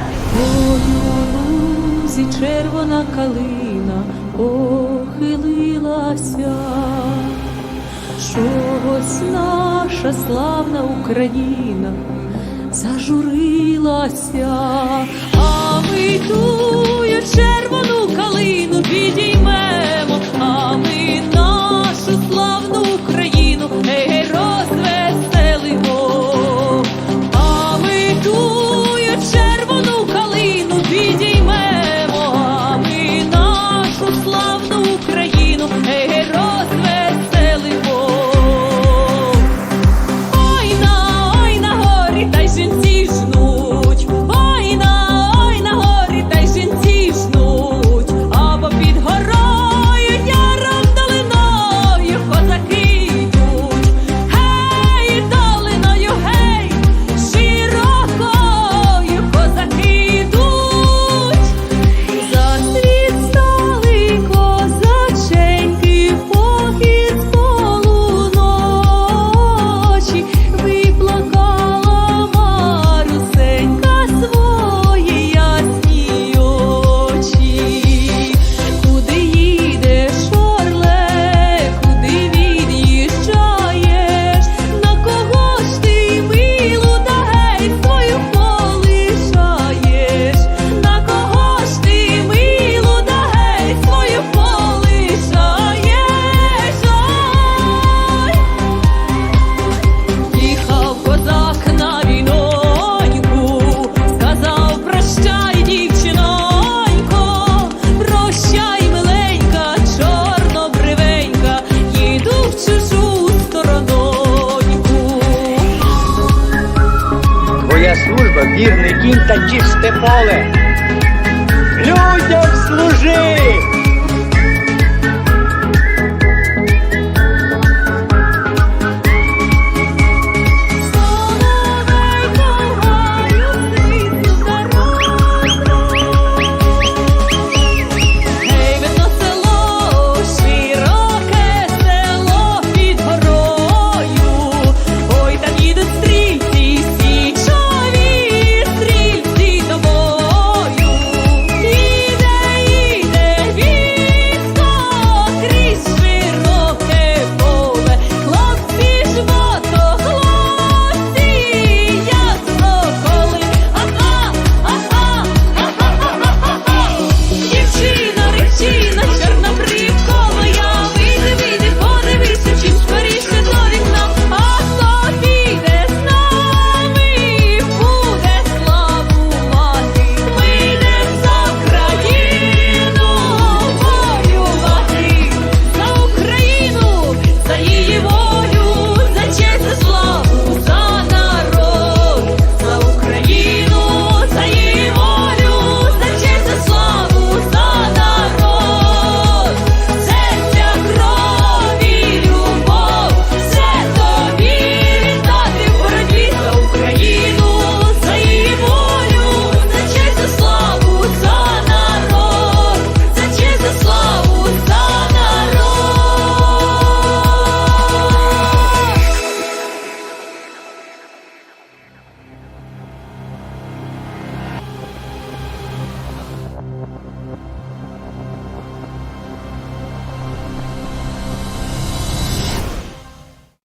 Карпаті. Ой, лузі червона калина похилилася, чогось наша славна Україна зажурилася, а ми тує червона. моя служба, вірний кінь та чисте поле. Людям служи!